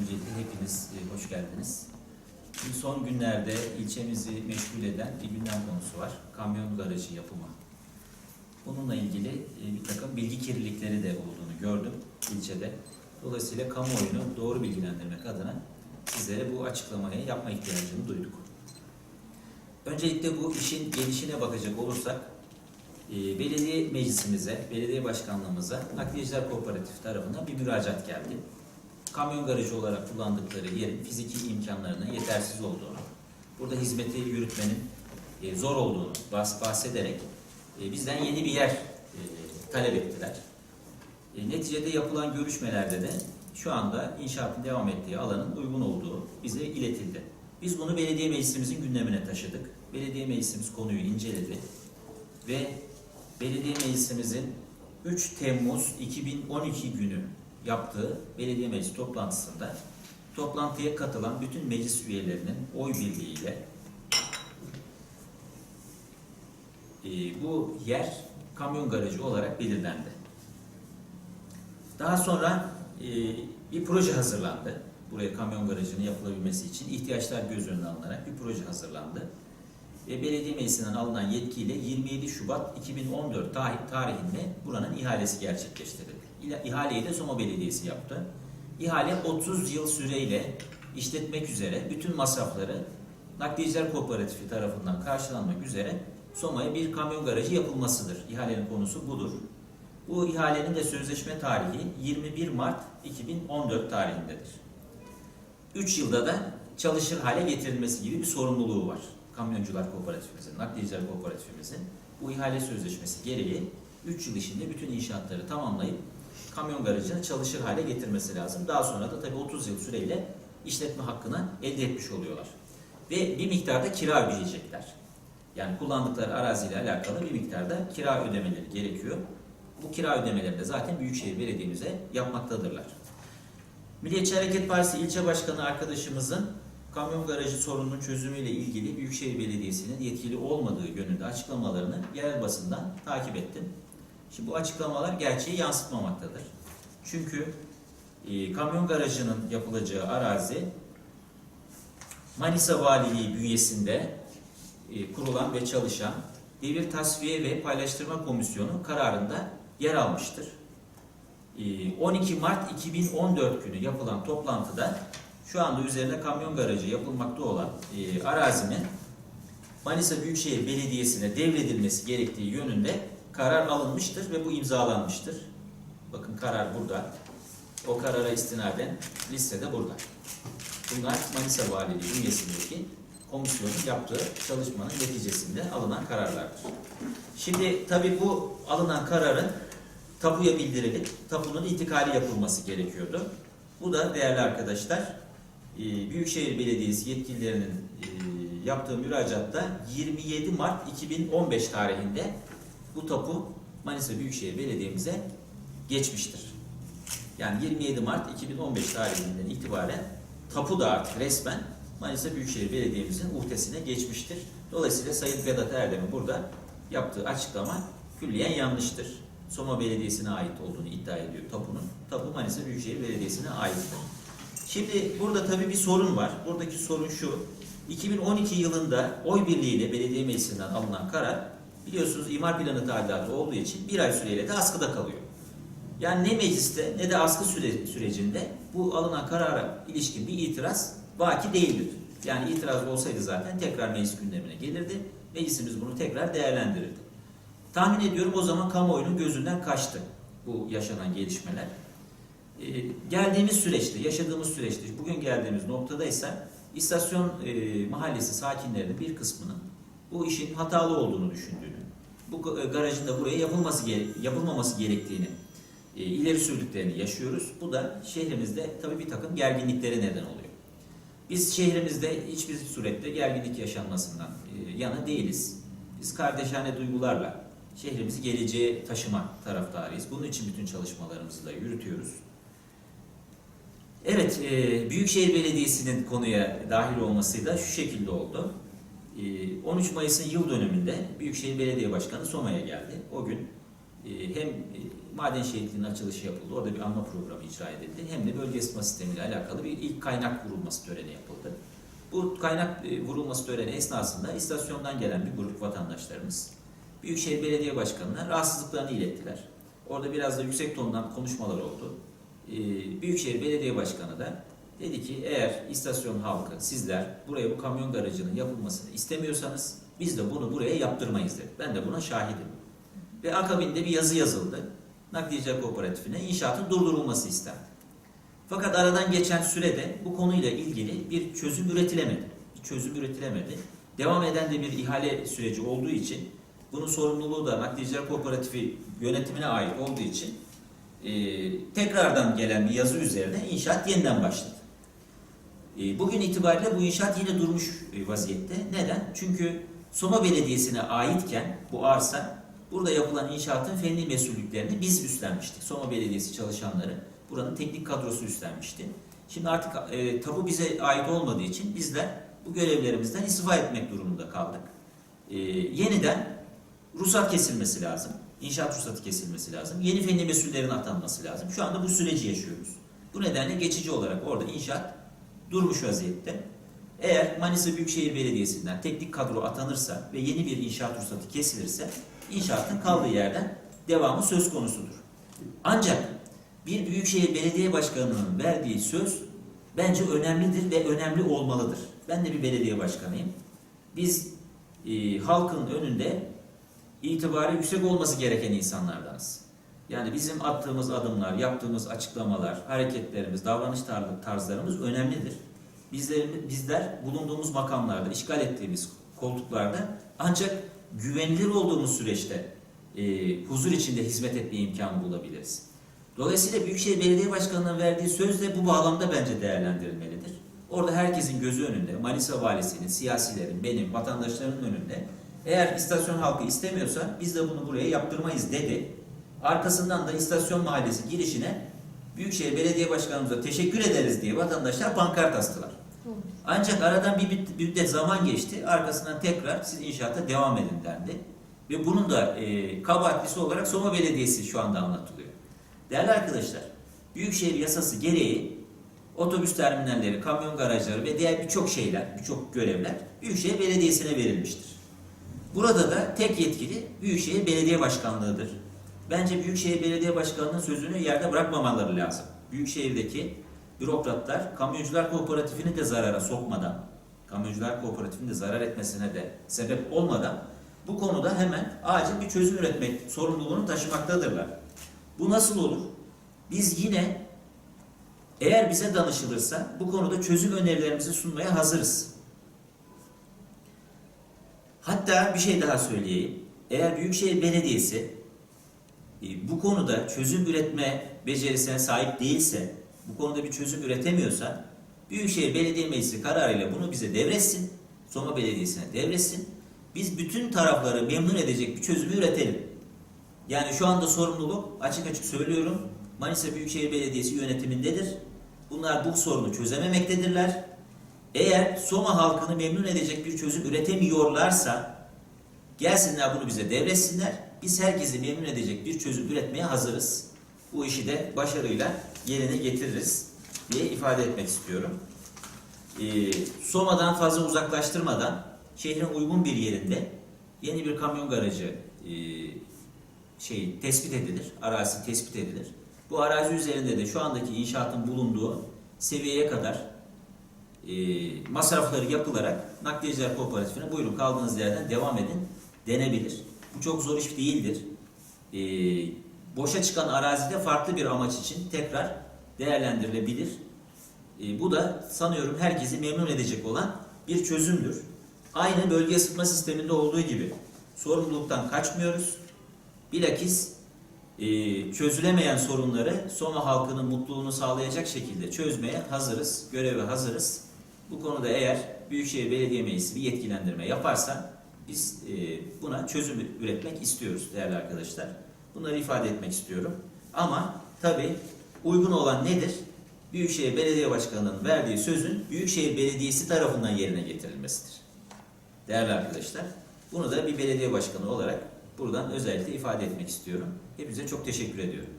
Öncelikle hepiniz e, hoş geldiniz. Şimdi son günlerde ilçemizi meşgul eden bir gündem konusu var. Kamyon garajı yapımı. Bununla ilgili e, bir takım bilgi kirlilikleri de olduğunu gördüm ilçede. Dolayısıyla kamuoyunu doğru bilgilendirmek adına sizlere bu açıklamayı yapma ihtiyacını duyduk. Öncelikle bu işin gelişine bakacak olursak, e, belediye meclisimize, belediye başkanlığımıza Nakliyeciler Kooperatif tarafından bir müracaat geldi. Kamyon garajı olarak kullandıkları yerin fiziki imkanlarının yetersiz olduğunu, burada hizmeti yürütmenin e, zor olduğunu bahs- bahsederek e, bizden yeni bir yer e, talep ettiler. E, Neticede yapılan görüşmelerde de şu anda inşaatın devam ettiği alanın uygun olduğu bize iletildi. Biz bunu belediye meclisimizin gündemine taşıdık. Belediye meclisimiz konuyu inceledi ve belediye meclisimizin 3 Temmuz 2012 günü yaptığı belediye meclis toplantısında toplantıya katılan bütün meclis üyelerinin oy birliğiyle e, bu yer kamyon garajı olarak belirlendi. Daha sonra e, bir proje hazırlandı. Buraya kamyon garajının yapılabilmesi için ihtiyaçlar göz önüne alınarak bir proje hazırlandı. Ve belediye meclisinden alınan yetkiyle 27 Şubat 2014 tarih, tarihinde buranın ihalesi gerçekleştirildi. İhaleyi de Soma Belediyesi yaptı. İhale 30 yıl süreyle işletmek üzere bütün masrafları Nakliyeciler Kooperatifi tarafından karşılanmak üzere Soma'ya bir kamyon garajı yapılmasıdır. İhalenin konusu budur. Bu ihalenin de sözleşme tarihi 21 Mart 2014 tarihindedir. 3 yılda da çalışır hale getirilmesi gibi bir sorumluluğu var. Kamyoncular Kooperatifimizin, Nakliyeciler Kooperatifimizin bu ihale sözleşmesi gereği 3 yıl içinde bütün inşaatları tamamlayıp kamyon garajını çalışır hale getirmesi lazım. Daha sonra da tabii 30 yıl süreyle işletme hakkını elde etmiş oluyorlar. Ve bir miktarda kira ödeyecekler. Yani kullandıkları araziyle alakalı bir miktarda kira ödemeleri gerekiyor. Bu kira ödemelerini de zaten Büyükşehir Belediye'mize yapmaktadırlar. Milliyetçi Hareket Partisi ilçe başkanı arkadaşımızın kamyon garajı sorununun çözümüyle ilgili Büyükşehir Belediyesi'nin yetkili olmadığı yönünde açıklamalarını yerel basından takip ettim. Şimdi bu açıklamalar gerçeği yansıtmamaktadır. Çünkü e, kamyon garajının yapılacağı arazi Manisa Valiliği bünyesinde e, kurulan ve çalışan Devir Tasfiye ve Paylaştırma Komisyonu kararında yer almıştır. E, 12 Mart 2014 günü yapılan toplantıda şu anda üzerine kamyon garajı yapılmakta olan e, arazinin Manisa Büyükşehir Belediyesi'ne devredilmesi gerektiği yönünde karar alınmıştır ve bu imzalanmıştır. Bakın karar burada. O karara istinaden listede burada. Bunlar Manisa Valiliği bünyesindeki komisyonun yaptığı çalışmanın neticesinde alınan kararlardır. Şimdi tabii bu alınan kararın tapuya bildirilip tapunun intikali yapılması gerekiyordu. Bu da değerli arkadaşlar e, Büyükşehir Belediyesi yetkililerinin e, yaptığı müracaatta 27 Mart 2015 tarihinde bu tapu Manisa Büyükşehir Belediye'mize geçmiştir. Yani 27 Mart 2015 tarihinden itibaren tapu da artık resmen Manisa Büyükşehir Belediye'mizin uhdesine geçmiştir. Dolayısıyla Sayın Vedat Erdem'in burada yaptığı açıklama külliyen yanlıştır. Soma Belediyesi'ne ait olduğunu iddia ediyor tapunun. Tapu Manisa Büyükşehir Belediyesi'ne aittir. Şimdi burada tabii bir sorun var. Buradaki sorun şu. 2012 yılında oy birliğiyle belediye meclisinden alınan karar biliyorsunuz imar planı tadilatı olduğu için bir ay süreyle de askıda kalıyor. Yani ne mecliste ne de askı süre, sürecinde bu alınan karara ilişkin bir itiraz vaki değildir. Yani itiraz olsaydı zaten tekrar meclis gündemine gelirdi. Meclisimiz bunu tekrar değerlendirirdi. Tahmin ediyorum o zaman kamuoyunun gözünden kaçtı bu yaşanan gelişmeler. Ee, geldiğimiz süreçte, yaşadığımız süreçte, bugün geldiğimiz noktada ise istasyon e, mahallesi sakinlerinin bir kısmının bu işin hatalı olduğunu düşündüğünü, bu e, garajın da buraya yapılması yapılmaması gerektiğini e, ileri sürdüklerini yaşıyoruz. Bu da şehrimizde tabii bir takım gerginliklere neden oluyor. Biz şehrimizde hiçbir surette gerginlik yaşanmasından e, yana değiliz. Biz kardeşane duygularla şehrimizi geleceğe taşıma taraftarıyız. Bunun için bütün çalışmalarımızı da yürütüyoruz. Evet, Büyükşehir Belediyesi'nin konuya dahil olması da şu şekilde oldu. E, 13 Mayıs'ın yıl dönümünde Büyükşehir Belediye Başkanı Soma'ya geldi. O gün e, hem e, maden şehitliğinin açılışı yapıldı. Orada bir anma programı icra edildi. Hem de bölge ısıtma sistemiyle alakalı bir ilk kaynak vurulması töreni yapıldı. Bu kaynak e, vurulması töreni esnasında istasyondan gelen bir grup vatandaşlarımız Büyükşehir Belediye Başkanı'na rahatsızlıklarını ilettiler. Orada biraz da yüksek tondan konuşmalar oldu. Ee, Büyükşehir Belediye Başkanı da dedi ki eğer istasyon halkı sizler buraya bu kamyon garajının yapılmasını istemiyorsanız biz de bunu buraya yaptırmayız dedi. Ben de buna şahidim. Ve akabinde bir yazı yazıldı. Nakliyeciler Kooperatifine inşaatın durdurulması istendi. Fakat aradan geçen sürede bu konuyla ilgili bir çözüm üretilemedi. Bir çözüm üretilemedi. Devam eden de bir ihale süreci olduğu için bunun sorumluluğu da Nakliyeciler Kooperatifi yönetimine ait olduğu için e, tekrardan gelen bir yazı üzerine inşaat yeniden başladı. E, bugün itibariyle bu inşaat yine durmuş e, vaziyette. Neden? Çünkü Soma Belediyesi'ne aitken bu arsa burada yapılan inşaatın fenli mesullüklerini biz üstlenmiştik. Soma Belediyesi çalışanları buranın teknik kadrosu üstlenmişti. Şimdi artık e, tabu bize ait olmadığı için bizler bu görevlerimizden istifa etmek durumunda kaldık. E, yeniden ruhsat kesilmesi lazım. İnşaat ruhsatı kesilmesi lazım. Yeni fenli mesullerin atanması lazım. Şu anda bu süreci yaşıyoruz. Bu nedenle geçici olarak orada inşaat durmuş vaziyette. Eğer Manisa Büyükşehir Belediyesi'nden teknik kadro atanırsa ve yeni bir inşaat ruhsatı kesilirse inşaatın kaldığı yerden devamı söz konusudur. Ancak bir Büyükşehir Belediye Başkanı'nın verdiği söz bence önemlidir ve önemli olmalıdır. Ben de bir belediye başkanıyım. Biz e, halkın önünde itibarı yüksek olması gereken insanlardanız. Yani bizim attığımız adımlar, yaptığımız açıklamalar, hareketlerimiz, davranış tar- tarzlarımız önemlidir. Bizler, bizler bulunduğumuz makamlarda, işgal ettiğimiz koltuklarda ancak güvenilir olduğumuz süreçte e, huzur içinde hizmet etme imkanı bulabiliriz. Dolayısıyla Büyükşehir Belediye Başkanı'nın verdiği söz de bu bağlamda bence değerlendirilmelidir. Orada herkesin gözü önünde, Manisa Valisi'nin, siyasilerin, benim, vatandaşların önünde eğer istasyon halkı istemiyorsa biz de bunu buraya yaptırmayız dedi. Arkasından da istasyon mahallesi girişine Büyükşehir Belediye Başkanımıza teşekkür ederiz diye vatandaşlar pankart astılar. Ancak aradan bir bir müddet zaman geçti. Arkasından tekrar siz inşaata devam edin dendi. Ve bunun da e, kabahatlisi olarak Soma Belediyesi şu anda anlatılıyor. Değerli arkadaşlar, Büyükşehir yasası gereği otobüs terminalleri, kamyon garajları ve diğer birçok şeyler, birçok görevler Büyükşehir Belediyesi'ne verilmiştir. Burada da tek yetkili Büyükşehir Belediye Başkanlığı'dır. Bence Büyükşehir Belediye Başkanlığı'nın sözünü yerde bırakmamaları lazım. Büyükşehir'deki bürokratlar kamyoncular kooperatifini de zarara sokmadan, kamyoncular kooperatifinin de zarar etmesine de sebep olmadan bu konuda hemen acil bir çözüm üretmek sorumluluğunu taşımaktadırlar. Bu nasıl olur? Biz yine eğer bize danışılırsa bu konuda çözüm önerilerimizi sunmaya hazırız. Hatta bir şey daha söyleyeyim. Eğer Büyükşehir Belediyesi bu konuda çözüm üretme becerisine sahip değilse, bu konuda bir çözüm üretemiyorsa, Büyükşehir Belediye Meclisi kararıyla bunu bize devretsin, Soma Belediyesi'ne devretsin. Biz bütün tarafları memnun edecek bir çözümü üretelim. Yani şu anda sorumluluk açık açık söylüyorum Manisa Büyükşehir Belediyesi yönetimindedir. Bunlar bu sorunu çözememektedirler. Eğer Soma halkını memnun edecek bir çözüm üretemiyorlarsa gelsinler bunu bize devretsinler. Biz herkesi memnun edecek bir çözüm üretmeye hazırız. Bu işi de başarıyla yerine getiririz diye ifade etmek istiyorum. Ee, Soma'dan fazla uzaklaştırmadan şehrin uygun bir yerinde yeni bir kamyon garajı e, şey tespit edilir, arazi tespit edilir. Bu arazi üzerinde de şu andaki inşaatın bulunduğu seviyeye kadar e, masrafları yapılarak nakliyeciler kooperatifine buyurun kaldığınız yerden devam edin denebilir. Bu çok zor iş değildir. E, boşa çıkan arazide farklı bir amaç için tekrar değerlendirilebilir. E, bu da sanıyorum herkesi memnun edecek olan bir çözümdür. Aynı bölge ısıtma sisteminde olduğu gibi sorumluluktan kaçmıyoruz. Bilakis e, çözülemeyen sorunları Soma halkının mutluluğunu sağlayacak şekilde çözmeye hazırız, göreve hazırız. Bu konuda eğer Büyükşehir Belediye Meclisi bir yetkilendirme yaparsa biz e, buna çözüm üretmek istiyoruz değerli arkadaşlar. Bunları ifade etmek istiyorum. Ama tabii uygun olan nedir? Büyükşehir Belediye Başkanı'nın verdiği sözün Büyükşehir Belediyesi tarafından yerine getirilmesidir. Değerli arkadaşlar, bunu da bir belediye başkanı olarak buradan özellikle ifade etmek istiyorum. Hepinize çok teşekkür ediyorum.